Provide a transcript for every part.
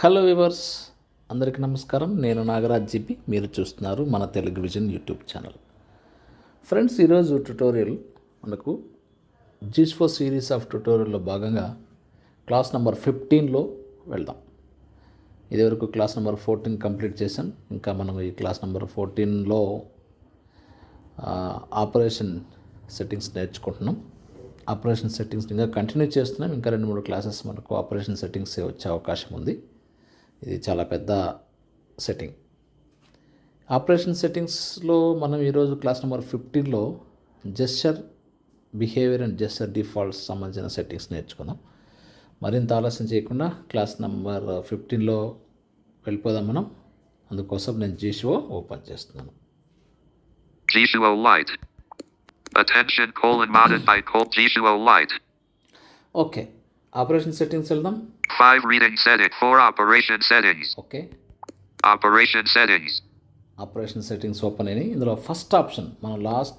Hello viewers అందరికీ నమస్కారం. నేను నాగరాజ్ జిపి. మీరు చూస్తున్నారు మన Telugu vision YouTube channel. Friends ఈరోజు ట్యుటోరియల్ మనకు జీస్ఫో సిరీస్ ఆఫ్ ట్యుటోరియల్లో భాగంగా క్లాస్ నెంబర్ ఫిఫ్టీన్లో వెళ్దాం. ఇదివరకు క్లాస్ నెంబర్ ఫోర్టీన్ కంప్లీట్ చేశాం. ఇంకా మనం ఈ క్లాస్ నెంబర్ ఫోర్టీన్లో ఆపరేషన్ సెట్టింగ్స్ నేర్చుకుంటున్నాం. ఆపరేషన్ సెట్టింగ్స్ ఇంకా కంటిన్యూ చేస్తున్నాం. ఇంకా రెండు మూడు క్లాసెస్ మనకు ఆపరేషన్ సెట్టింగ్స్ వచ్చే అవకాశం ఉంది. ఇది చాలా పెద్ద సెట్టింగ్ ఆపరేషన్ సెట్టింగ్స్లో మనం ఈరోజు క్లాస్ నెంబర్ ఫిఫ్టీన్లో gesture behaviour and gesture defaults సంబంధించిన సెట్టింగ్స్ నేర్చుకుందాం. మరింత ఆలస్యం చేయకుండా క్లాస్ నెంబర్ ఫిఫ్టీన్లో వెళ్ళిపోదాం మనం. అందుకోసం నేను జీషో ఓపెన్ చేస్తున్నాను. G2O Lite. Attention colon modified colon G2O Lite. Okay operation settings వెళ్దాం. 5 reading setting. 4 operation settings. Okay Operation settings. Operation settings open అయినాయి ఇందులో ఫస్ట్ ఆప్షన్ మనం లాస్ట్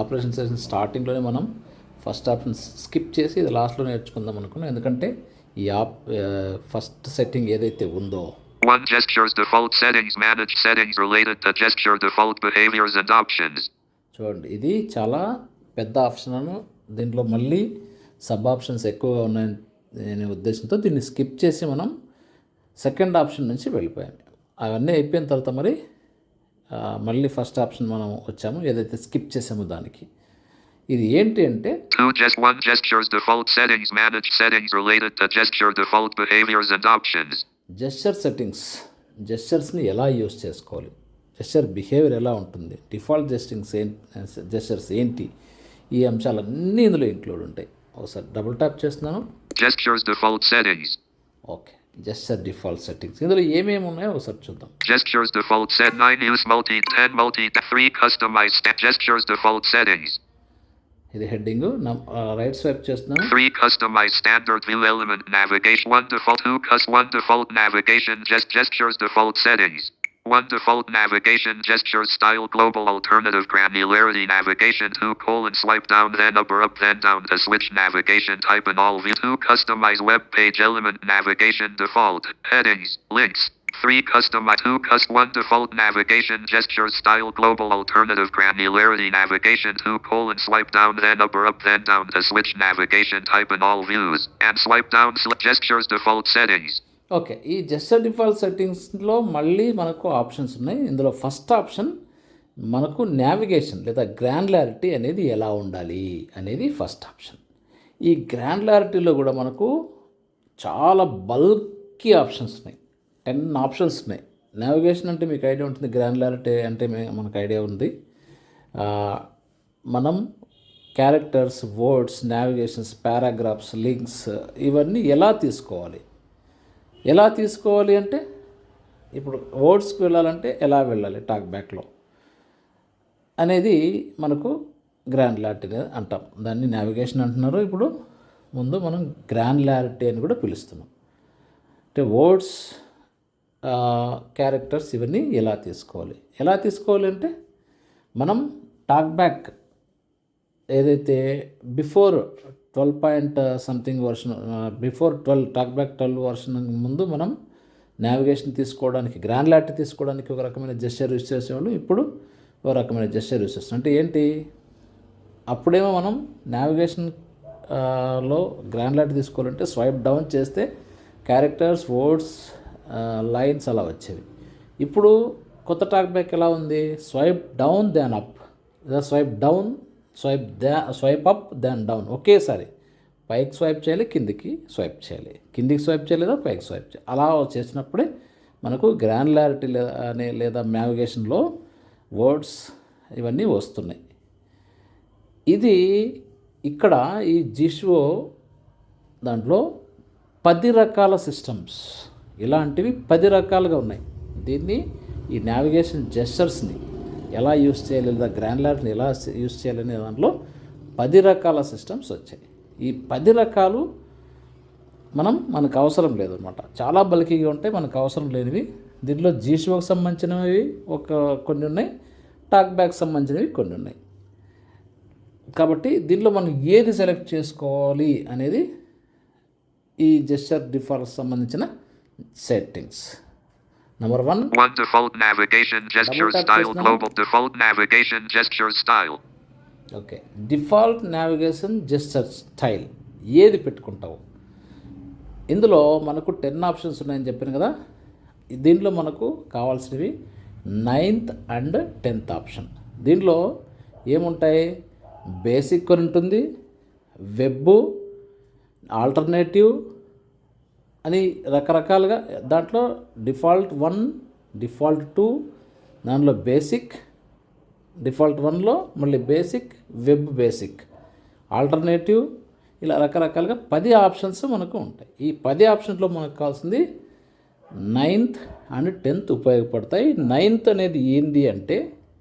ఆపరేషన్ సెట్టింగ్స్ స్టార్టింగ్లోనే మనం ఫస్ట్ ఆప్షన్ స్కిప్ చేసి ఇది లాస్ట్లో నేర్చుకుందాం అనుకున్నాం ఎందుకంటే ఈ ఆప్ ఫస్ట్ సెట్టింగ్ ఏదైతే ఉందో 1 gestures default settings. Manage settings related to gesture default behaviors and options. చూడండి ఇది చాలా పెద్ద ఆప్షన్ అను దీంట్లో మళ్ళీ సబ్ ఆప్షన్స్ ఎక్కువగా ఉన్నాయని అనే ఉద్దేశంతో దీన్ని స్కిప్ చేసి మనం సెకండ్ ఆప్షన్ నుంచి వెళ్ళిపోయాం. అవన్నీ అయిపోయిన తర్వాత మరి మళ్ళీ ఫస్ట్ ఆప్షన్ మనం వచ్చాము ఏదైతే స్కిప్ చేసామో దానికి. ఇది ఏంటి అంటే 2 just 1 gestures default settings. Manage settings related to gesture default behaviors and options. Gesture settings జెస్చర్స్ని ఎలా యూస్ చేసుకోవాలి? జెస్చర్ బిహేవియర్ ఎలా ఉంటుంది? డిఫాల్ట్ జెస్టింగ్స్ ఏంటి జెస్చర్స్ ఏంటి? ఈ అంశాలన్నీ ఇందులో ఇంక్లూడ్ ఉంటాయి. ఒకసారి డబుల్ ట్యాప్ చేస్తున్నాను Gestures default settings. Okay gesture default settings ఇందులో ఏమేమి ఉన్నాయో ఒకసారి చూద్దాం Gestures default set 9 use multi 10 multi 3 customized sta- gestures default settings. ఇది హెడ్డింగ్ రైట్ స్వైప్ చేస్తున్నాను 3 customized standard view element navigation 1 default 2 cus 1 default navigation gest gestures default settings 1 default navigation gesture style global alternative granularity navigation 2 colon swipe down then up up then down to switch navigation type in all view 2 customize web page element navigation default headings links 3 customize 2 cus 1 default navigation gesture style global alternative granularity navigation 2 colon swipe down then up up then down to switch navigation type in all views and swipe down sl- gestures default settings okay ఈ gesture default సెట్టింగ్స్లో మళ్ళీ మనకు options ఉన్నాయి. ఇందులో first option మనకు navigation లేదా గ్రాండ్లారిటీ అనేది ఎలా ఉండాలి అనేది ఫస్ట్ ఆప్షన్. ఈ గ్రాండ్లారిటీలో కూడా మనకు చాలా బల్కీ ఆప్షన్స్ ఉన్నాయి. టెన్ ఆప్షన్స్ ఉన్నాయి. నావిగేషన్ అంటే మీకు ఐడియా ఉంటుంది గ్రాండ్లారిటీ అంటే మనకు ఐడియా ఉంది. మనం characters words navigations paragraphs links ఇవన్నీ ఎలా తీసుకోవాలి? ఎలా తీసుకోవాలి అంటే ఇప్పుడు ఓట్స్కి వెళ్ళాలంటే ఎలా వెళ్ళాలి టాక్ బ్యాక్లో? అనేది మనకు గ్రాన్యులారిటీ అనేది అంటాం. దాన్ని నావిగేషన్ అంటున్నారు. ఇప్పుడు ముందు మనం గ్రాన్యులారిటీ అని కూడా పిలుస్తున్నాం. అంటే వర్డ్స్ క్యారెక్టర్స్ ఇవన్నీ ఎలా తీసుకోవాలి? ఎలా తీసుకోవాలి అంటే మనం టాక్ బ్యాక్ ఏదైతే before twelve point something version before twelve talk back twelve version ముందు మనం నావిగేషన్ తీసుకోవడానికి గ్రాండ్ గ్రాన్యులారిటీ తీసుకోవడానికి ఒక రకమైన జెస్చర్ యూస్ చేసేవాళ్ళు. ఇప్పుడు ఒక రకమైన జెస్చర్ యూస్ చేస్తాం అంటే ఏంటి? అప్పుడేమో మనం నావిగేషన్లో గ్రాండ్ గ్రాన్యులారిటీ తీసుకోవాలంటే స్వైప్ డౌన్ చేస్తే క్యారెక్టర్స్ వర్డ్స్ లైన్స్ అలా వచ్చేవి. ఇప్పుడు కొత్త టాక్ బ్యాక్ ఎలా ఉంది? స్వైప్ డౌన్ దాన్ అప్ లేదా swipe down swipe the swipe up then down. ఒకేసారి పైకి స్వైప్ చేయాలి కిందికి స్వైప్ చేయాలి. కిందికి స్వైప్ చేయలేదా పైకి స్వైప్ చేయాలి అలా చేసినప్పుడే మనకు గ్రాన్యులారిటీ లేదా అనే లేదా నావిగేషన్లో వర్డ్స్ ఇవన్నీ వస్తున్నాయి. ఇది ఇక్కడ ఈ జిషో దాంట్లో పది రకాల సిస్టమ్స్. ఇలాంటివి పది రకాలుగా ఉన్నాయి. దీన్ని ఈ నావిగేషన్ జెస్టర్స్ని ఎలా యూస్ చేయాలి లేదా గ్రాన్యులారిటీని ఎలా యూస్ చేయాలనే దాంట్లో పది రకాల సిస్టమ్స్ వచ్చాయి. ఈ పది రకాలు మనం మనకు అవసరం లేదనమాట చాలా బల్కీగా ఉంటాయి మనకు అవసరం లేనివి. దీంట్లో జీషోకి సంబంధించినవి ఒక కొన్ని ఉన్నాయి టాక్ బ్యాగ్ సంబంధించినవి కొన్ని ఉన్నాయి. కాబట్టి దీనిలో మనం ఏది సెలెక్ట్ చేసుకోవాలి అనేది ఈ జెస్చర్ డిఫాల్ట్ సంబంధించిన settings number one One default navigation gesture style global default navigation gesture style. Okay default navigation gesture style ఏది పెట్టుకుంటావు? ఇందులో మనకు టెన్ ఆప్షన్స్ ఉన్నాయని చెప్పాను కదా. దీంట్లో మనకు కావాల్సినవి నైన్త్ అండ్ టెన్త్ ఆప్షన్ దీంట్లో ఏముంటాయి? బేసిక్ అని ఉంటుంది. వెబ్ ఆల్టర్నేటివ్ అని రకరకాలుగా దాంట్లో డిఫాల్ట్ వన్ డిఫాల్ట్ టూ దానిలో బేసిక్ డిఫాల్ట్ వన్లో మళ్ళీ బేసిక్ వెబ్ బేసిక్ ఆల్టర్నేటివ్ ఇలా రకరకాలుగా పది ఆప్షన్స్ మనకు ఉంటాయి. ఈ పది ఆప్షన్స్లో మనకు కావాల్సింది నైన్త్ అండ్ టెన్త్ ఉపయోగపడతాయి. నైన్త్ అనేది ఏంది అంటే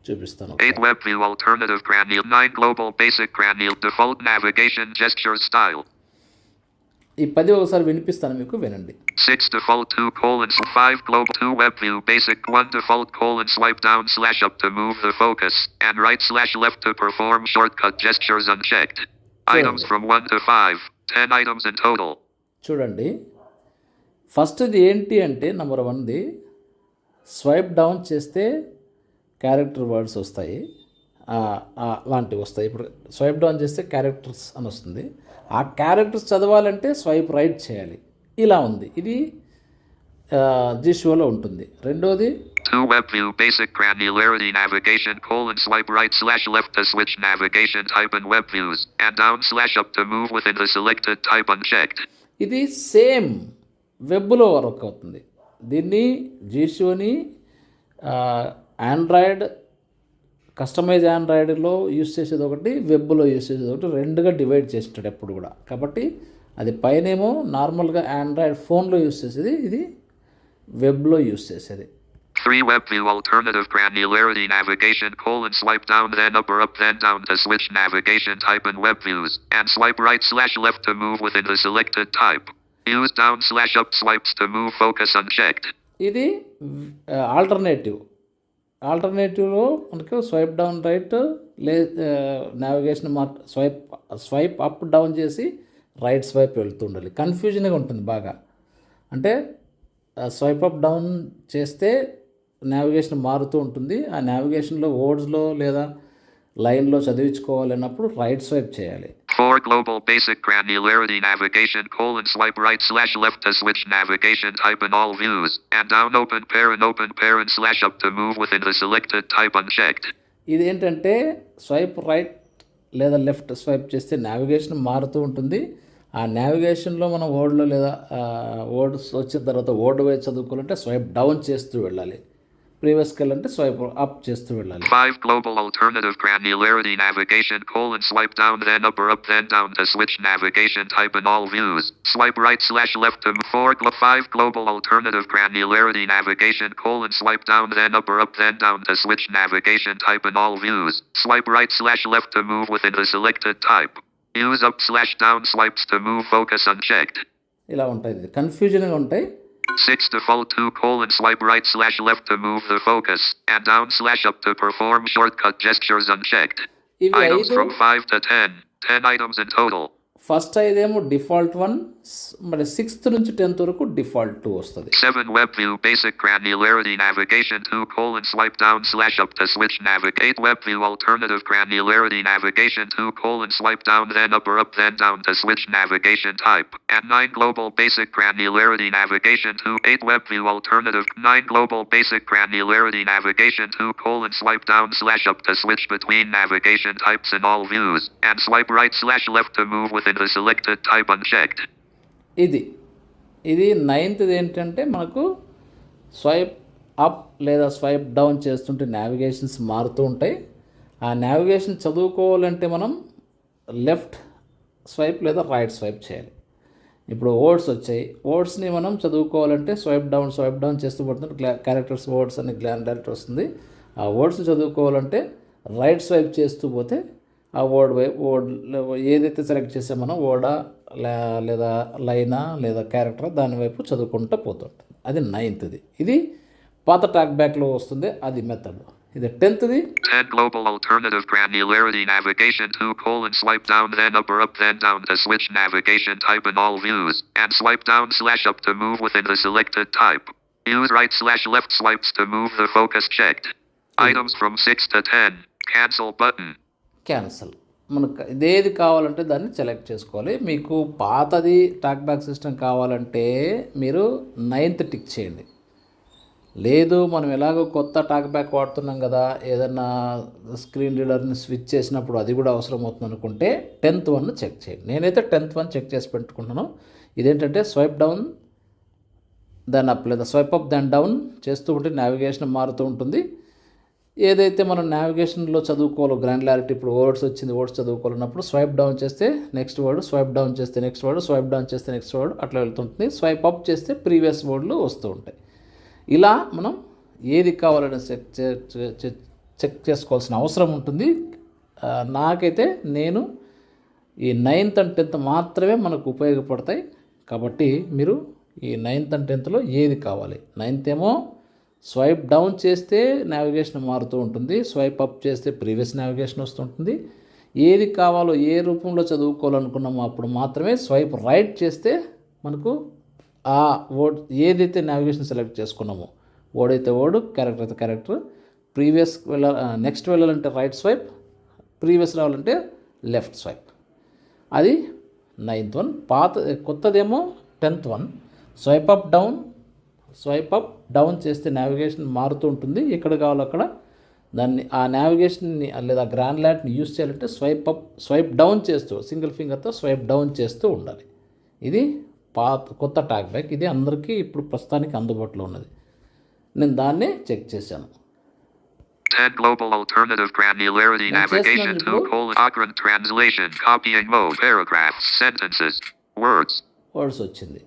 చూపిస్తాను. 8 web view alternative granule 9 global basic granule default navigation gesture style. ఈ పది ఒకసారి వినిపిస్తాను మీకు వినండి 6 default 2 colon 5 global 2 web view basic 1 default colon swipe down slash up to move the focus and right slash left to perform shortcut gestures unchecked. Items from 1 to 5, 10 items in total. చూడండి ఫస్ట్ది ఏంటి అంటే number వన్ది swipe down చేస్తే character words వస్తాయి ఆ- ఆ లాంటివి వస్తాయి ఇప్పుడు స్వైప్ డౌన్ చేస్తే క్యారెక్టర్స్ అని వస్తుంది ఆ క్యారెక్టర్స్ చదవాలంటే స్వైప్ రైట్ చేయాలి ఇలా ఉంది ఇది జిషువలో ఉంటుంది రెండోది 2 web view basic granularity navigation colon swipe right slash left to switch navigation type in web views and down slash up to move within the selected type unchecked. ఇది same వెబ్లో work అవుతుంది దీన్ని జీషోని ఆండ్రాయిడ్ కస్టమైజ్ ఆండ్రాయిడ్లో use చేసేది ఒకటి వెబ్లో use చేసేది ఒకటి రెండుగా డివైడ్ చేస్తాడు ఎప్పుడు కూడా కాబట్టి అది పైనేమో నార్మల్గా ఆండ్రాయిడ్ ఫోన్లో యూస్ చేసేది ఇది వెబ్లో యూస్ చేసేది 3 web view alternative granularity navigation colon swipe down then up or up then down to switch navigation type in web views and swipe right slash left to move within the selected type. Use down slash up swipes to move focus unchecked. ఇది alternative ఆల్టర్నేటివ్లో మనకు swipe down right లే navigation మా swipe swipe up down చేసి right swipe వెళ్తుండాలి కన్ఫ్యూజన్గా ఉంటుంది బాగా. అంటే స్వైప్ అప్ డౌన్ చేస్తే నావిగేషన్ మారుతూ ఉంటుంది. ఆ నావిగేషన్లో వర్డ్స్లో లేదా లైన్లో చదివించుకోవాలన్నప్పుడు రైట్ స్వైప్ చేయాలి. 4 global basic granularity navigation colon swipe right slash left to switch navigation type in all views and down open parent open parent slash up to move within the selected type unchecked. ఇది ఏంటంటే swipe right లేదా left swipe చేస్తే navigation మారుతూ ఉంటుంది ఆ నావిగేషన్లో మనం ఓడ్లో లేదా words వచ్చిన తర్వాత ఓడ్ వైజ్ చదువుకోవాలంటే స్వైప్ డౌన్ చేస్తూ వెళ్ళాలి ప్రీవియస్కి వెళ్ళాలంటే స్వైప్ అప్ చేస్తూ వెళ్ళాలి 5 global alternative granularity navigation colon swipe down then up or up then down to switch navigation type in all views. Swipe right slash left to move 4 glo- 5 global alternative granularity navigation colon swipe down then up or up then down to switch navigation type in all views. Swipe right slash left to move within the selected type. Use up slash down swipes to move focus unchecked. ఇలా ఉంటుంది కన్ఫ్యూజన్గా ఉంటాయి 6 default 2 colon swipe right slash left to move the focus and down slash up to perform shortcut gestures unchecked. Items from 5 to 10. 10 items in total. First ఐదేమో default one మరి sixth నుంచి tenth వరకు default two వస్తుంది 7 web view basic granularity navigation 2 colon swipe down slash up to switch navigate web view alternative granularity navigation 2 colon swipe down then up or up then down to switch navigation type and 9 global basic granularity navigation 2 8 web view alternative 9 global basic granularity navigation 2 colon swipe down slash up to switch between navigation types in all views and swipe right slash left to move within the selected type unchecked. ఇది. ఇది నైన్త్ది ఏంటంటే మనకు swipe up లేదా swipe down చేస్తుంటే navigations మారుతూ ఉంటాయి. ఆ నావిగేషన్ చదువుకోవాలంటే మనం లెఫ్ట్ స్వైప్ లేదా రైట్ స్వైప్ చేయాలి. ఇప్పుడు వర్డ్స్ వచ్చాయి. వర్డ్స్ని మనం చదువుకోవాలంటే స్వైప్ డౌన్ స్వైప్ డౌన్ చేస్తూ పడుతుంటే క్యారెక్టర్స్ వర్డ్స్ అని గ్లాన్ డైరెక్ట్ వస్తుంది. ఆ వర్డ్స్ని చదువుకోవాలంటే రైట్ స్వైప్ చేస్తూ పోతే ఆ వై వర్డ్ ఏదైతే సెలెక్ట్ చేసామో మనం వర్డా లేదా లైనా లేదా క్యారెక్టర్ దాని వైపు చదువుకుంటూ పోతుంటుంది అది నైన్త్ది ఇది పాత టాక్ బ్యాక్లో వస్తుంది అది మెథడ్ ఇది టెన్త్ది 10 global alternative granularity navigation 2 colon swipe down then up or up then down to switch navigation type in all views and swipe down slash up to move within the selected type. Use right slash left swipes to move the focus checked. Items from 6 to 10. Cancel button. Cancel. మనకు ఇదేది కావాలంటే దాన్ని select చేసుకోవాలి. మీకు పాతది talk back system కావాలంటే మీరు ninth tick చేయండి. లేదు మనం ఎలాగో కొత్త టాక్ బ్యాక్ వాడుతున్నాం కదా ఏదన్నా స్క్రీన్ రీడర్ని స్విచ్ చేసినప్పుడు అది కూడా అవసరం అవుతుంది అనుకుంటే టెన్త్ వన్ చెక్ చేయండి. నేనైతే టెన్త్ వన్ చెక్ చేసి పెట్టుకుంటున్నాను. ఇదేంటంటే స్వైప్ డౌన్ దాన్ని అప్ లేదా స్వైప్ అప్ దాన్ డౌన్ చేస్తూ ఉంటే నావిగేషన్ మారుతూ ఉంటుంది. ఏదైతే మనం నావిగేషన్లో చదువుకోవాలో గ్రాండ్లారిటీ ఇప్పుడు వర్డ్స్ వచ్చింది వర్డ్స్ చదువుకోవాలన్నప్పుడు స్వైప్ డౌన్ చేస్తే నెక్స్ట్ వర్డ్ స్వైప్ డౌన్ చేస్తే నెక్స్ట్ వర్డ్ స్వైప్ డౌన్ చేస్తే నెక్స్ట్ వర్డ్ అట్లా వెళ్తుంటుంది. స్వైప్ అప్ చేస్తే ప్రీవియస్ వర్డ్లు వస్తూ ఉంటాయి. ఇలా మనం ఏది కావాలని చెక్ చే- చెక్ చేసుకోవాల్సిన అవసరం ఉంటుంది. నాకైతే నేను ఈ నైన్త్ అండ్ టెన్త్ మాత్రమే మనకు ఉపయోగపడతాయి. కాబట్టి మీరు ఈ నైన్త్ అండ్ టెన్త్లో ఏది కావాలి? నైన్త్ ఏమో స్వైప్ డౌన్ చేస్తే నావిగేషన్ మారుతూ ఉంటుంది స్వైప్ అప్ చేస్తే ప్రీవియస్ నావిగేషన్ వస్తుంటుంది. ఏది కావాలో ఏ రూపంలో చదువుకోవాలనుకున్నామో అప్పుడు మాత్రమే స్వైప్ రైట్ చేస్తే మనకు ఆ వర్డ్ ఏదైతే నావిగేషన్ సెలెక్ట్ చేసుకున్నామో వర్డ్ అయితే వర్డ్ క్యారెక్టర్ అయితే క్యారెక్టర్ ప్రీవియస్ వెళ్ళ నెక్స్ట్ వెళ్ళాలంటే రైట్ స్వైప్ ప్రీవియస్ రావాలంటే లెఫ్ట్ స్వైప్. అది నైన్త్ వన్. పాత కొత్తదేమో tenth one. Swipe up down swipe up down చేస్తే నావిగేషన్ మారుతూ ఉంటుంది. ఎక్కడ కావాలో అక్కడ దాన్ని ఆ నావిగేషన్ని లేదా గ్రాండ్ ల్యాట్ని యూస్ చేయాలంటే స్వైప్ అప్ స్వైప్ డౌన్ చేస్తూ సింగిల్ ఫింగర్తో స్వైప్ డౌన్ చేస్తూ ఉండాలి. ఇది పాత కొత్త టాక్ బ్యాక్ ఇది అందరికీ ఇప్పుడు ప్రస్తుతానికి అందుబాటులో ఉన్నది. నేను దాన్నే చెక్ చేశాను. 10 global alternative granularity navigation now 2 you go- colon occurrent translation copying mode paragraphs sentences words. Words వచ్చింది.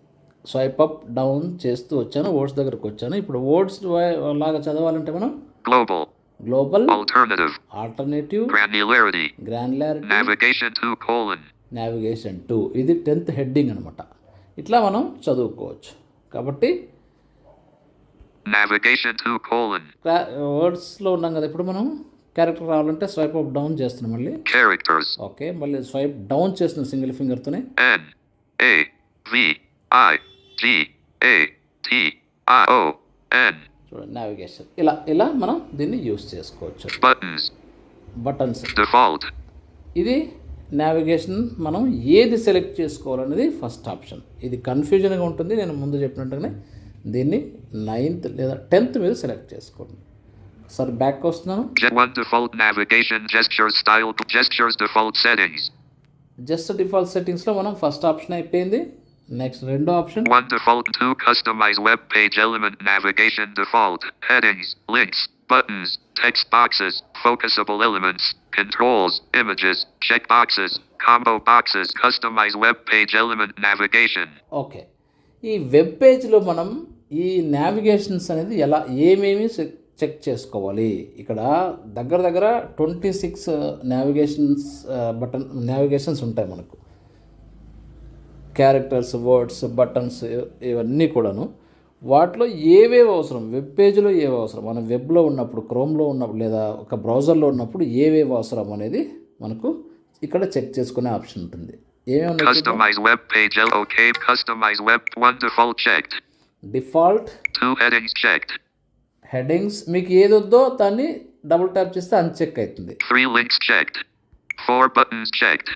స్వైప్ అప్ డౌన్ చేస్తూ వచ్చాను వర్డ్స్ దగ్గరకు వచ్చాను. ఇప్పుడు వర్డ్స్ లాగా చదవాలంటే మనం global alternative. Alternative granularity navigation 2 colon. Navigation two ఇది టెన్త్ హెడ్డింగ్ అనమాట ఇట్లా మనం చదువుకోవచ్చు. కాబట్టి 2 colon. వర్డ్స్లో ఉన్నాం కదా ఇప్పుడు మనం క్యారెక్టర్ రావాలంటే స్వైప్ అప్ డౌన్ చేస్తున్నాం మళ్ళీ. Characters. ఓకే మళ్ళీ స్వైప్ డౌన్ చేస్తున్నాం సింగిల్ ఫింగర్తోనే A V I. G A T I O N. చూడండి నావిగేషన్ ఇలా ఇలా మనం దీన్ని యూస్ చేసుకోవచ్చు. Buttons. Buttons default. ఇది నావిగేషన్ మనం ఏది సెలెక్ట్ చేసుకోవాలనేది ఫస్ట్ ఆప్షన్ ఇది కన్ఫ్యూజన్గా ఉంటుంది నేను ముందు చెప్పినట్టుగానే దీన్ని నైన్త్ లేదా టెన్త్ మీద సెలెక్ట్ చేసుకోండి. సార్ బ్యాక్ వస్తున్నాను. Jet 1 default navigation gestures style gestures default settings. Just default సెట్టింగ్స్లో మనం ఫస్ట్ ఆప్షన్ అయిపోయింది. నెక్స్ట్ రెండో option 1 default 2 customize web page element navigation default headings links buttons text boxes focusable elements controls images checkboxes combo boxes customize web page element navigation okay ఈ web పేజ్లో మనం ఈ navigations అనేది ఎలా ఏమేమి check check చేసుకోవాలి ఇక్కడ దగ్గర దగ్గర twenty six navigations button navigations ఉంటాయి మనకు క్యారెక్టర్స్ వర్డ్స్ బటన్స్ ఇవన్నీ కూడాను. వాటిలో ఏవేవి అవసరం? వెబ్ పేజ్లో ఏవి అవసరం? మనం వెబ్లో ఉన్నప్పుడు క్రోమ్లో ఉన్నప్పుడు లేదా ఒక బ్రౌజర్లో ఉన్నప్పుడు ఏవేవి అవసరం అనేది మనకు ఇక్కడ చెక్ చేసుకునే ఆప్షన్ ఉంటుంది. ఏమేమి customize web page L okay customize web 1 default checked. Default 2 headings checked. Headings మీకు ఏది వద్దో దాన్ని డబుల్ ట్యాప్ చేస్తే అన్చెక్ అవుతుంది. 3 links checked. 4 buttons checked.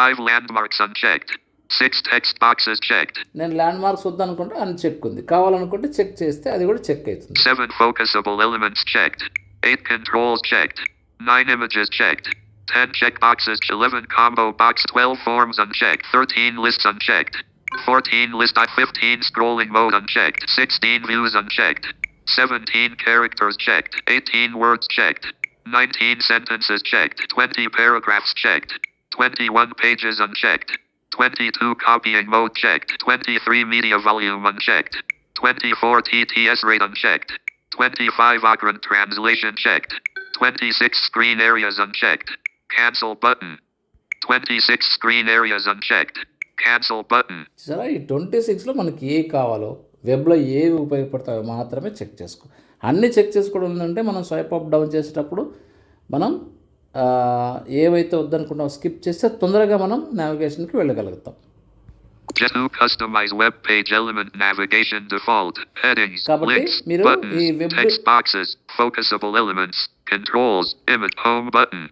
5 landmarks unchecked. 6 text boxes checked నేను ల్యాండ్ మార్క్స్ వద్దనుకుంటే అన్చెక్ ఉంది కావాలనుకుంటే చెక్ చేస్తే అది కూడా చెక్ అవుతుంది 7 focusable elements checked. 8 controls checked. 9 images checked. 10 checkboxes. 11 combo box. 12 forms unchecked. 13 lists unchecked. 14 list. 15 scrolling mode unchecked. 16 views unchecked. 17 characters checked. 18 words checked. 19 sentences checked. 20 paragraphs checked. 21 pages unchecked. 22 copying mode checked. 23 media volume unchecked. 24 TTS rate unchecked. 25 Akron translation checked. 26 screen areas unchecked. Cancel button. 26 screen areas unchecked. Cancel button. సరే ఈ twenty సిక్స్లో మనకి ఏ కావాలో వెబ్లో ఏవి ఉపయోగపడతాయో మాత్రమే check చేసుకో అన్నీ చెక్ చేసుకోవడం ఏంటంటే మనం స్వైప్ అప్ డౌన్ చేసేటప్పుడు మనం ఏవైతే వద్దనుకున్నామో స్కిప్ చేస్తే తొందరగా మనం నావిగేషన్కి వెళ్ళగలుగుతాం కాబట్టి మీరు ఈ button.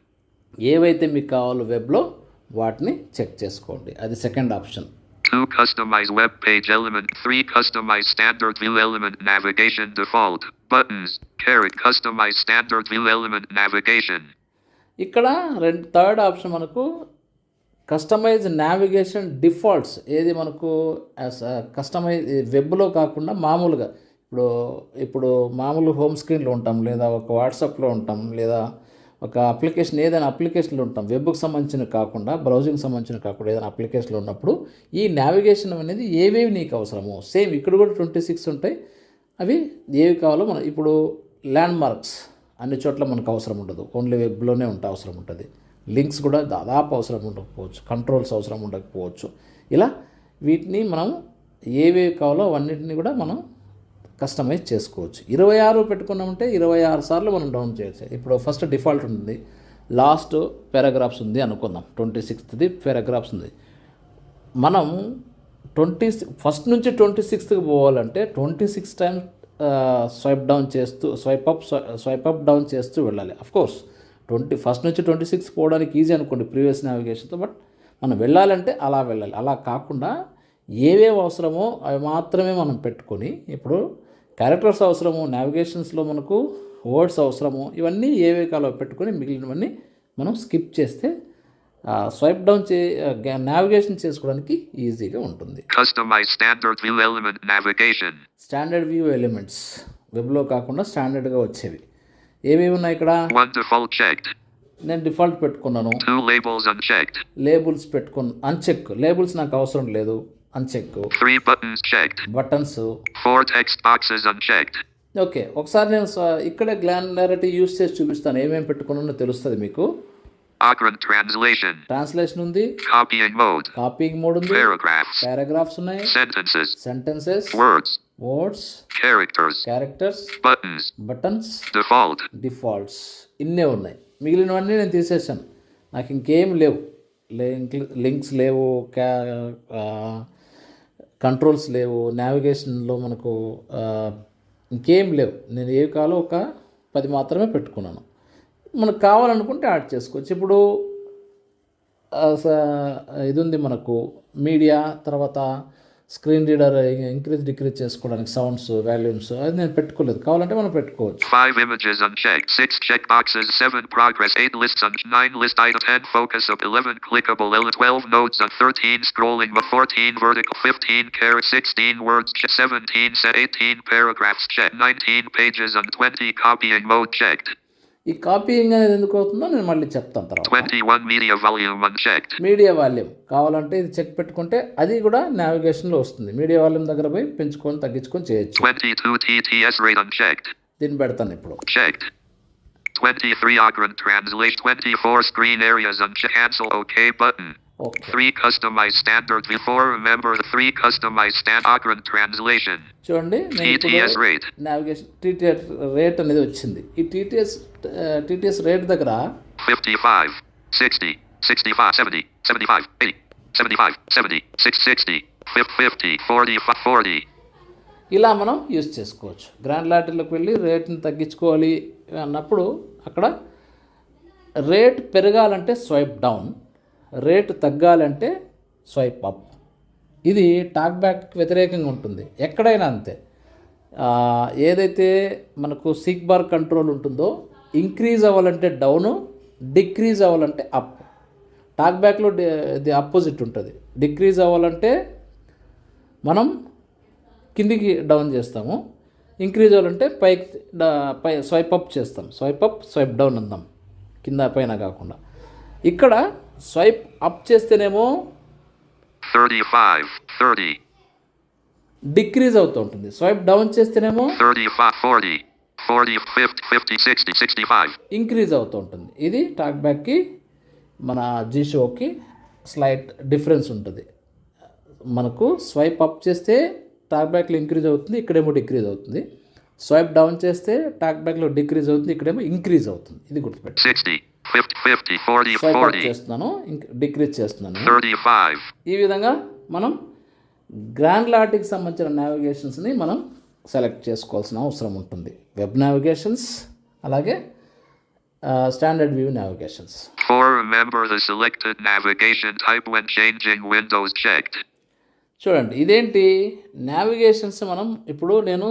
ఏవైతే మీకు కావాలో వెబ్లో వాటిని చెక్ చేసుకోండి అది second option 2. Customize web page element. 3. Customize standard view element navigation default. Buttons. Caret. Customize standard view element navigation. ఇక్కడ రెండు థర్డ్ ఆప్షన్ మనకు కస్టమైజ్ నావిగేషన్ డిఫాల్ట్స్ ఏది మనకు కస్టమైజ్ వెబ్లో కాకుండా మామూలుగా. ఇప్పుడు ఇప్పుడు మామూలు హోమ్ స్క్రీన్లో ఉంటాం లేదా ఒక వాట్సాప్లో ఉంటాం లేదా ఒక అప్లికేషన్ ఏదైనా అప్లికేషన్లు ఉంటాం. వెబ్కి సంబంధించిన కాకుండా బ్రౌజింగ్ సంబంధించిన కాకుండా ఏదైనా అప్లికేషన్లు ఉన్నప్పుడు ఈ నావిగేషన్ అనేది ఏవేవి నీకు అవసరమో సేమ్ ఇక్కడ కూడా ట్వంటీ సిక్స్ ఉంటాయి. అవి ఏవి కావాలో మనం ఇప్పుడు ల్యాండ్ మార్క్స్ అన్ని చోట్ల మనకు అవసరం ఉండదు. ఓన్లీ వెబ్లోనే ఉంటే అవసరం ఉంటుంది. లింక్స్ కూడా దాదాపు అవసరం ఉండకపోవచ్చు. కంట్రోల్స్ అవసరం ఉండకపోవచ్చు. ఇలా వీటిని మనం ఏవేవి కావాలో అవన్నిటిని కూడా మనం కస్టమైజ్ చేసుకోవచ్చు. ఇరవై ఆరు పెట్టుకున్నామంటే ఇరవై ఆరు సార్లు మనం డౌన్ చేయొచ్చు. ఇప్పుడు ఫస్ట్ డిఫాల్ట్ ఉంది. లాస్ట్ పారాగ్రాఫ్స్ ఉంది అనుకుందాం. ట్వంటీ సిక్స్త్ది పారాగ్రాఫ్స్ ఉంది. మనం ట్వంటీ ఫస్ట్ నుంచి ట్వంటీ సిక్స్త్కి పోవాలంటే twenty six times swipe down చేస్తూ swipe up swipe up down చేస్తూ వెళ్ళాలి. కోర్స్ ట్వంటీ ఫస్ట్ నుంచి ట్వంటీ సిక్స్ పోవడానికి ఈజీ అనుకోండి ప్రీవియస్ నావిగేషన్తో బట్ మనం వెళ్ళాలంటే అలా వెళ్ళాలి. అలా కాకుండా ఏవేవి అవసరమో అవి మాత్రమే మనం పెట్టుకొని ఇప్పుడు క్యారెక్టర్స్ అవసరము నావిగేషన్స్లో మనకు వర్డ్స్ అవసరము ఇవన్నీ ఏవే కాలో పెట్టుకొని మిగిలినవన్నీ మనం స్కిప్ చేస్తే స్వైప్ డౌన్ చే నావిగేషన్ చేసుకోవడానికి ఈజీగా ఉంటుంది. Customize standard view element navigation. Standard view elements వెబ్లో కాకుండా స్టాండర్డ్గా వచ్చేవి. ఏమేమి ఉన్నాయి ఇక్కడ? 1 default checked. నేను డిఫాల్ట్ పెట్టుకున్నాను. 2 labels unchecked. లేబుల్స్ పెట్టుకున్న అన్చెక్ లేబుల్స్ నాకు అవసరం లేదు. Uncheck 3 buttons checked. Buttons 4 text boxes unchecked. Okay ఒకసారి నేను ఇక్కడే గ్లాన్లారిటీ యూస్ చేసి చూపిస్తాను. ఏమేమి పెట్టుకున్నానో తెలుస్తుంది మీకు. Translation. ట్రాన్స్లేషన్ ఉంది Copying mode. కాపీయింగ్ మోడ్ ఉంది Paragraphs. పారాగ్రాఫ్స్ ఉన్నాయి Sentences. Sentences Words. Words Characters. Characters Buttons. Buttons Default. Defaults ఇన్నే ఉన్నాయి మిగిలినవన్నీ నేను తీసేసాను నాకు ఇంకేం లేవు లింక్ లింక్స్ లేవు క్యా కంట్రోల్స్ లేవు నావిగేషన్లో మనకు ఇంకేం లేవు నేను ఏ కాలో ఒక పది మాత్రమే పెట్టుకున్నాను మనకు కావాలనుకుంటే యాడ్ చేసుకోవచ్చు ఇప్పుడు ఇది ఉంది మనకు మీడియా తర్వాత స్క్రీన్ రీడర్ ఇంక్రీజ్ డిక్రీజ్ చేసుకోవడానికి సౌండ్స్ వాల్యూమ్స్ అది నేను పెట్టుకోలేదు కావాలంటే మనం పెట్టుకోవచ్చు five images unchecked six check boxes seven progress eight list un nine list item ten focus up eleven clickable L twelve notes an thirteen scrolling fourteen vertical fifteen sixteen words seventeen eighteen paragraphs check nineteen pages and twenty copying mode checked ఈ copying అనేది ఎందుకు అవుతుందో నేను mళ్ళీ చెప్తాను తర్వాత 21 media volume unchecked. Media volume కావాలంటే ఇది check పెట్టుకుంటే అది కూడా నావిగేషన్లో వస్తుంది మీడియా వాల్యూమ్ దగ్గర పోయి పెంచుకొని తగ్గించుకొని చేయొచ్చు 22 TTS rate unchecked. దీన్ని పెడతాను ఇప్పుడు Checked. 23 Operant translation. 24 screen areas unchecked. Cancel OK button. Okay 3 customize standard view 4 remember the 3 customize stand operant translation. చూడండి ఇప్పుడు rate. నావిగేషన్ టీటీఎస్ రేట్ అనేది వచ్చింది. ఈ టీటీఎస్ టీటీఎస్ రేట్ దగ్గర 55 60 65 70 75 80 75 70 660 50 40 40 ఇలా మనం యూజ్ చేసుకోవచ్చు. గ్రాండ్ లాటరీలోకి వెళ్ళి రేట్ని తగ్గించుకోవాలి అన్నప్పుడు అక్కడ రేట్ పెరగాలంటే స్వైప్ డౌన్ రేటు తగ్గాలంటే స్వైప్ అప్. ఇది టాక్ బ్యాక్ వ్యతిరేకంగా ఉంటుంది. ఎక్కడైనా అంతే. ఏదైతే మనకు సిక్ బార్ కంట్రోల్ ఉంటుందో ఇంక్రీజ్ అవ్వాలంటే డౌను డిక్రీజ్ అవ్వాలంటే అప్. టాక్ బ్యాక్లో ఇది అపోజిట్ ఉంటుంది. డిక్రీజ్ అవ్వాలంటే మనం కిందికి డౌన్ చేస్తాము. ఇంక్రీజ్ అవ్వాలంటే పైకి పై స్వైప్ అప్ చేస్తాం. స్వైప్ అప్ స్వైప్ డౌన్ అందాం. కింద పైన కాకుండా. ఇక్కడ స్వైప్ అప్ చేస్తేనేమో 35 30 డిక్రీజ్ అవుతూ ఉంటుంది. స్వైప్ డౌన్ చేస్తేనేమో 35 40 40 50 50 60 65 ఇంక్రీజ్ అవుతూ ఉంటుంది. ఇది టాక్ బ్యాక్కి మన జీ షోకి స్లైట్ డిఫరెన్స్ ఉంటుంది. మనకు స్వైప్ అప్ చేస్తే టాక్ బ్యాక్లో ఇంక్రీజ్ అవుతుంది ఇక్కడేమో డిక్రీజ్ అవుతుంది. స్వైప్ డౌన్ చేస్తే టాక్ బ్యాక్లో డిక్రీజ్ అవుతుంది ఇక్కడేమో ఇంక్రీజ్ అవుతుంది. ఇది గుర్తుపెట్టు 60, 50, 50, 40, స్వైప్ అప్ 40, చేస్తున్నాను డిక్రీజ్ చేస్తున్నాను. 35, ఈ విధంగా మనం గ్రాండ్లాటికి సంబంధించిన నావిగేషన్స్ని మనం సెలెక్ట్ చేసుకోవాల్సిన అవసరం ఉంటుంది. వెబ్ నావిగేషన్స్ అలాగే standard view navigations. 4. Remember the selected. Navigation type when changing windows checked. చూడండి ఇదేంటి? నావిగేషన్స్ మనం ఇప్పుడు నేను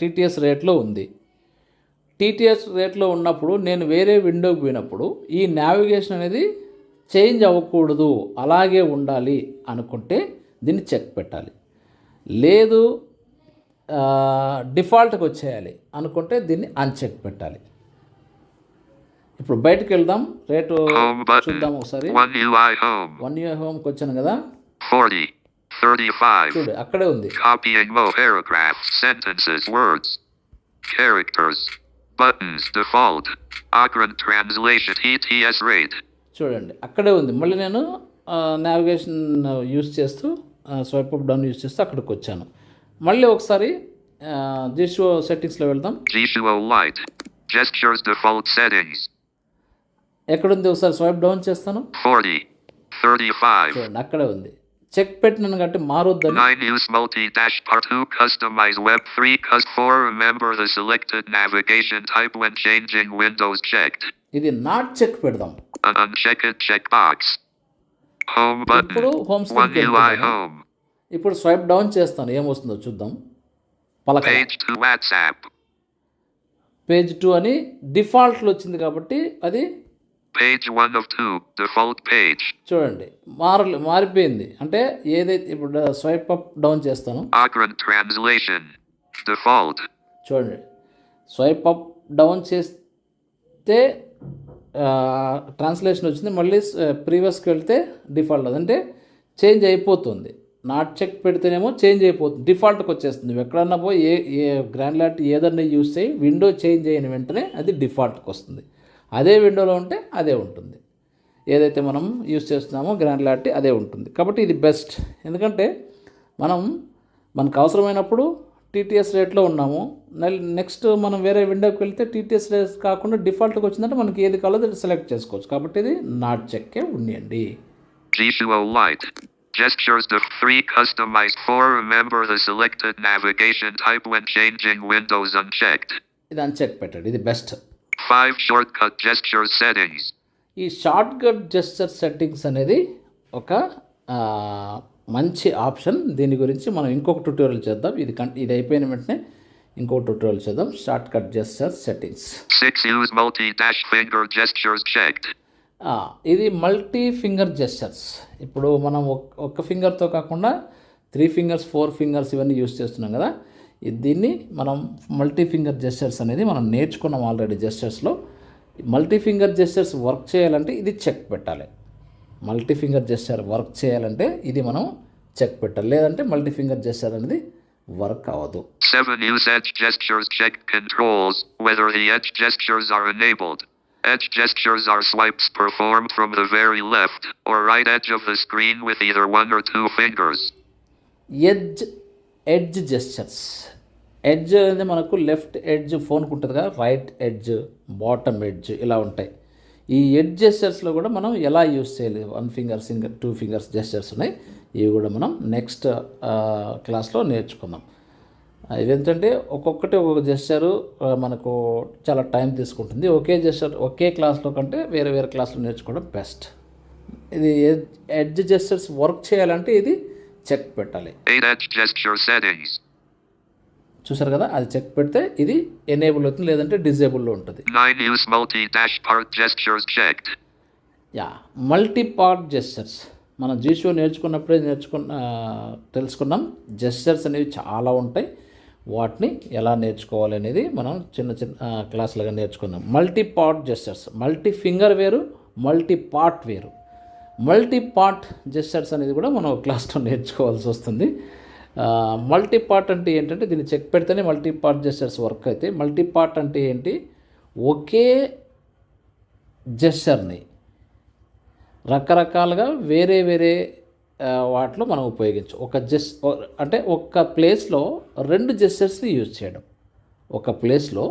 టీటీఎస్ రేట్లో ఉంది. టీటీఎస్ రేట్లో ఉన్నప్పుడు నేను వేరే విండోకి పోయినప్పుడు ఈ నావిగేషన్ అనేది చేంజ్ అవ్వకూడదు అలాగే ఉండాలి అనుకుంటే దీన్ని చెక్ పెట్టాలి. లేదు డిఫాల్ట్కి వచ్చేయాలి అనుకుంటే దీన్ని అన్చెక్ పెట్టాలి. ఇప్పుడు బయటకు వెళ్దాం. రేటు చూద్దాం ఒకసారి. వన్ ఇయర్ హోమ్కి వచ్చాను కదా. చూడు అక్కడే ఉంది. buttons default. Akron translation ETS rate. చూడండి అక్కడే ఉంది. మళ్ళీ నేను నావిగేషన్ యూస్ చేస్తూ స్వైప్ అప్ డౌన్ యూస్ చేస్తూ అక్కడికి వచ్చాను. మళ్ళీ ఒకసారి జీషో సెట్టింగ్స్లో వెళ్దాం. Jieshuo light gestures default settings ఎక్కడ ఉంది ఒకసారి స్వైప్ డౌన్ చేస్తాను? ఫోర్టీ థర్టీ ఫైవ్ చూడండి అక్కడే ఉంది. చెక్ పెట్టినాను కాబట్టి మారొద్దని 9 use multi dash part 2 customize web 3 cus 4 remember the selected navigation type when changing windows checked ఇది నాట్ చెక్ పెడదాం an unchecked checkbox home button ఇప్పుడు home screen 1 కి UI వెళ్తున్నాను. home ఇప్పుడు స్వైప్ డౌన్ చేస్తాను ఏమొస్తుందో చూద్దాం పలక page to WhatsApp page to అని డిఫాల్ట్లో వచ్చింది కాబట్టి అది page 1 of 2 default page. చూడండి మార మారిపోయింది. అంటే ఏదైతే ఇప్పుడు స్వైప్ అప్ డౌన్ చేస్తాను Akron translation default చూడండి స్వైప్ అప్ డౌన్ చేస్తే ట్రాన్స్లేషన్ వచ్చింది మళ్ళీ ప్రీవియస్కి వెళ్తే డిఫాల్ట్ అంటే చేంజ్ అయిపోతుంది. నాట్ చెక్ పెడితేనేమో చేంజ్ అయిపోతుంది డిఫాల్ట్కి వచ్చేస్తుంది. ఎక్కడన్నా పోయి ఏ ఏ గ్రాండ్ లాట్ ఏదన్నా యూస్ చేయి విండో చేంజ్ అయిన వెంటనే అది డిఫాల్ట్కి వస్తుంది. అదే విండోలో ఉంటే అదే ఉంటుంది. ఏదైతే మనం యూస్ చేస్తున్నామో గ్రాండ్ లాట్టి అదే ఉంటుంది. కాబట్టి ఇది బెస్ట్. ఎందుకంటే మనం మనకు అవసరమైనప్పుడు టీటీఎస్ రేట్లో ఉన్నాము. నెక్స్ట్ మనం వేరే విండోకి వెళ్తే టీటీఎస్ రేట్ కాకుండా డిఫాల్ట్కి వచ్చిందంటే మనకి ఏది కావాలో సెలెక్ట్ చేసుకోవచ్చు. కాబట్టి ఇది నాట్ చెక్కే ఉండండి. Gestures the 3 customized 4 remember the selected navigation type when changing windows unchecked. ఇది అన్చెక్ పెట్టండి. ఇది బెస్ట్. 5 shortcut gesture settings. ఈ షార్ట్ కట్ జెస్చర్ సెట్టింగ్స్ అనేది ఒక మంచి ఆప్షన్ దీని గురించి మనం ఇంకొక ట్యూటోరియల్ చేద్దాం. ఇది ఇది అయిపోయిన వెంటనే ఇంకొక ట్యూటోరియల్ చేద్దాం. Shortcut gesture settings 6 use multi dash finger gestures checked. ఆ, ఇది మల్టీ ఫింగర్ జెస్చర్స్ ఇప్పుడు మనం ఒక్- ఒక్క ఫింగర్తో కాకుండా త్రీ ఫింగర్స్ ఫోర్ ఫింగర్స్ ఇవన్నీ యూస్ చేస్తున్నాం కదా. దీన్ని మనం మల్టీ ఫింగర్ జెస్టర్స్ అనేది మనం నేర్చుకున్నాం ఆల్రెడీ జెస్టర్స్లో మల్టీ ఫింగర్ జెస్టర్స్ వర్క్ చేయాలంటే ఇది చెక్ పెట్టాలి. మల్టీ ఫింగర్ జెస్టర్ వర్క్ చేయాలంటే ఇది మనం చెక్ పెట్టాలి. లేదంటే మల్టీ ఫింగర్ జెస్టర్ అనేది వర్క్ అవ్వదు. Edge gestures are swipes performed from the very left or right edge of the screen with either one or two fingers. Edge edge gestures. Edge అనేది మనకు left edge ఫోన్కి ఉంటుంది కదా right edge bottom edge ఇలా ఉంటాయి. ఈ edge జెస్చర్స్లో కూడా మనం ఎలా యూస్ చేయాలి? One finger singer two fingers gestures ఉన్నాయి. ఇవి కూడా మనం నెక్స్ట్ క్లాస్లో నేర్చుకుందాం. ఇదేంటంటే ఒక్కొక్కటి ఒక్కొక్క జెస్చరు మనకు చాలా టైం తీసుకుంటుంది. ఒకే జెస్చర్ ఒకే క్లాస్లో కంటే వేరే వేరే క్లాస్లో నేర్చుకోవడం బెస్ట్. ఇది ఎడ్జ్ జెస్చర్స్ వర్క్ చేయాలంటే ఇది చెక్ పెట్టాలి. 8 edge gesture settings. చూసారు కదా? అది చెక్ పెడితే ఇది ఎనేబుల్ అవుతుంది లేదంటే డిజేబుల్లో ఉంటుంది. 9 use multi dash part gestures checked. Yeah multi part gestures మనం జీషో నేర్చుకున్నప్పుడే నేర్చుకున్న తెలుసుకున్నాం. జెస్చర్స్ అనేవి చాలా ఉంటాయి. వాటిని ఎలా నేర్చుకోవాలి అనేది మనం చిన్న చిన్న క్లాసులుగా నేర్చుకున్నాం. Multi part gestures multi finger వేరు మల్టీ పార్ట్ వేరు. మల్టీ పార్ట్ అనేది కూడా మనం క్లాస్లో నేర్చుకోవాల్సి వస్తుంది. మల్టీ పార్ట్ అంటే ఏంటంటే దీన్ని చెక్ పెడితేనే మల్టీ పార్ట్ వర్క్ అయితే మల్టీపార్ట్ అంటే ఏంటి? ఒకే జెస్టర్ని రకరకాలుగా వేరే వేరే వాటిలో మనం ఉపయోగించు ఒక జెస్ అంటే ఒక్క ప్లేస్లో రెండు జెస్టర్స్ని యూజ్ చేయడం. ఒక ప్లేస్లో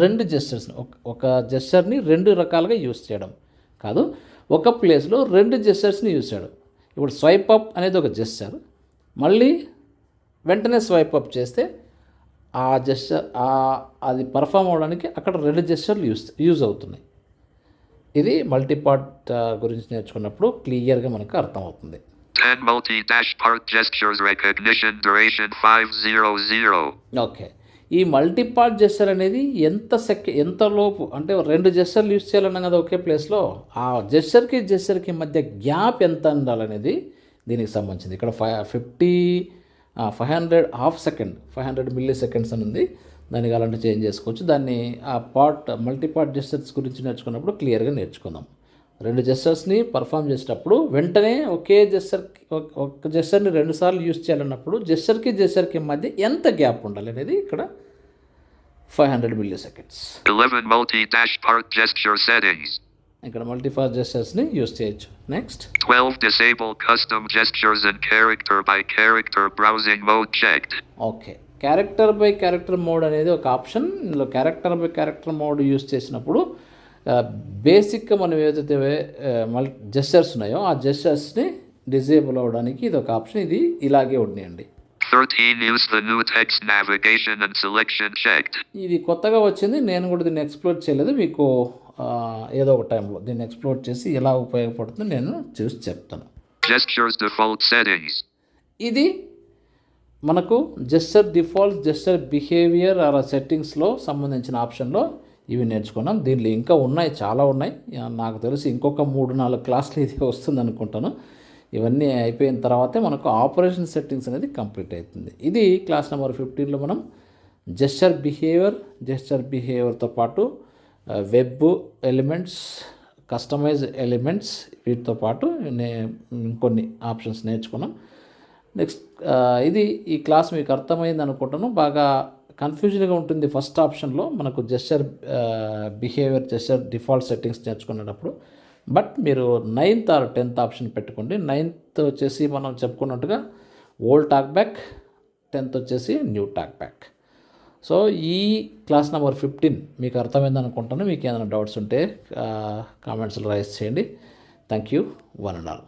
రెండు జెస్టర్స్ని ఒక జెస్టర్ని రెండు రకాలుగా యూజ్ చేయడం. కాదు ఒక ప్లేస్లో రెండు జెస్చర్స్ని యూస్ చేయడం ఇప్పుడు స్వైప్ అప్ అనేది ఒక జెస్చర్ మళ్ళీ వెంటనే స్వైప్ అప్ చేస్తే ఆ జెస్చర్ అది పర్ఫామ్ అవడానికి అక్కడ రెండు జెస్చర్లు యూస్ యూజ్ అవుతున్నాయి. ఇది మల్టీపార్ట్ గురించి నేర్చుకున్నప్పుడు క్లియర్గా మనకు అర్థమవుతుంది. 10 multi-dash part gestures recognition duration 500. Okay. ఈ మల్టీపార్ట్ జెస్చర్ అనేది ఎంత సెక్ ఎంత లోపు అంటే రెండు జెస్చర్లు యూస్ చేయాలన్నా కదా ఒకే ప్లేస్లో ఆ జెస్చర్కి జెస్చర్కి మధ్య గ్యాప్ ఎంత ఉండాలనేది దీనికి సంబంధించింది. ఇక్కడ five fifty five hundred half second five hundred milliseconds అని ఉంది. దానికి అలాంటి చేంజ్ చేసుకోవచ్చు. దాన్ని ఆ పార్ట్ మల్టీపార్ట్ జెస్టర్స్ గురించి నేర్చుకున్నప్పుడు క్లియర్గా నేర్చుకుందాం. రెండు జెస్టర్స్ని పర్ఫామ్ చేసేటప్పుడు వెంటనే ఒకే జెస్చర్ ఒక జెస్టర్ని రెండుసార్లు యూస్ చేయాలన్నప్పుడు జెస్టర్కి జెస్టర్కి మధ్య ఎంత గ్యాప్ ఉండాలి అనేది ఇక్కడ five hundred milliseconds 11 multi-dash part gesture settings. ఇక్కడ మల్టీఫార్ జెస్చర్స్ని యూస్ చేయొచ్చు. Next 12 disable custom gestures and character by character browsing mode checked. Okay character by character mode అనేది ఒక ఆప్షన్ ఇందులో character by character mode use చేసినప్పుడు బేసిక్గా మనం ఏదైతే మల్ జెస్చర్స్ ఉన్నాయో ఆ జెస్చర్స్ని డిజేబుల్ అవ్వడానికి ఇది ఒక ఆప్షన్ ఇది ఇలాగే ఉన్నాయండి 13 use the new text navigation and selection checked. ఇది కొత్తగా వచ్చింది. నేను కూడా దీన్ని ఎక్స్ప్లోర్ చేయలేదు. మీకు ఏదో ఒక టైంలో దీన్ని ఎక్స్ప్లోర్ చేసి ఎలా ఉపయోగపడుతుందో నేను చూసి చెప్తాను. Gestures default settings. ఇది మనకు జెస్చర్ డిఫాల్ట్ జెస్చర్ బిహేవియర్ అలా సెట్టింగ్స్లో సంబంధించిన ఆప్షన్లో ఇవి నేర్చుకున్నాం దీనిలో ఇంకా ఉన్నాయి చాలా ఉన్నాయి. నాకు తెలిసి ఇంకొక మూడు నాలుగు క్లాసులు ఇది వస్తుంది అనుకుంటాను. ఇవన్నీ అయిపోయిన తర్వాతే మనకు ఆపరేషన్ సెట్టింగ్స్ అనేది కంప్లీట్ అవుతుంది ఇది క్లాస్ నెంబర్ ఫిఫ్టీన్లో మనం జెస్చర్ బిహేవియర్ జెస్చర్ బిహేవియర్తో పాటు వెబ్ ఎలిమెంట్స్ కస్టమైజ్ ఎలిమెంట్స్ వీటితో పాటు నే కొన్ని ఆప్షన్స్ నేర్చుకున్నాం. నెక్స్ట్ ఇది ఈ క్లాస్ మీకు అర్థమైంది అనుకుంటాను. బాగా కన్ఫ్యూజన్గా ఉంటుంది ఫస్ట్ ఆప్షన్లో మనకు gesture behaviour gesture default settings నేర్చుకునేటప్పుడు. బట్ మీరు నైన్త్ ఆర్ టెన్త్ ఆప్షన్ పెట్టుకోండి. నైన్త్ వచ్చేసి మనం చెప్పుకున్నట్టుగా ఓల్డ్ టాక్ బ్యాక్ టెన్త్ వచ్చేసి న్యూ టాక్ బ్యాక్. సో ఈ క్లాస్ నెంబర్ ఫిఫ్టీన్ మీకు అర్థమైంది అనుకుంటాను. మీకు ఏమైనా డౌట్స్ ఉంటే కామెంట్స్లో రైస్ చేయండి. Thank you. One and all.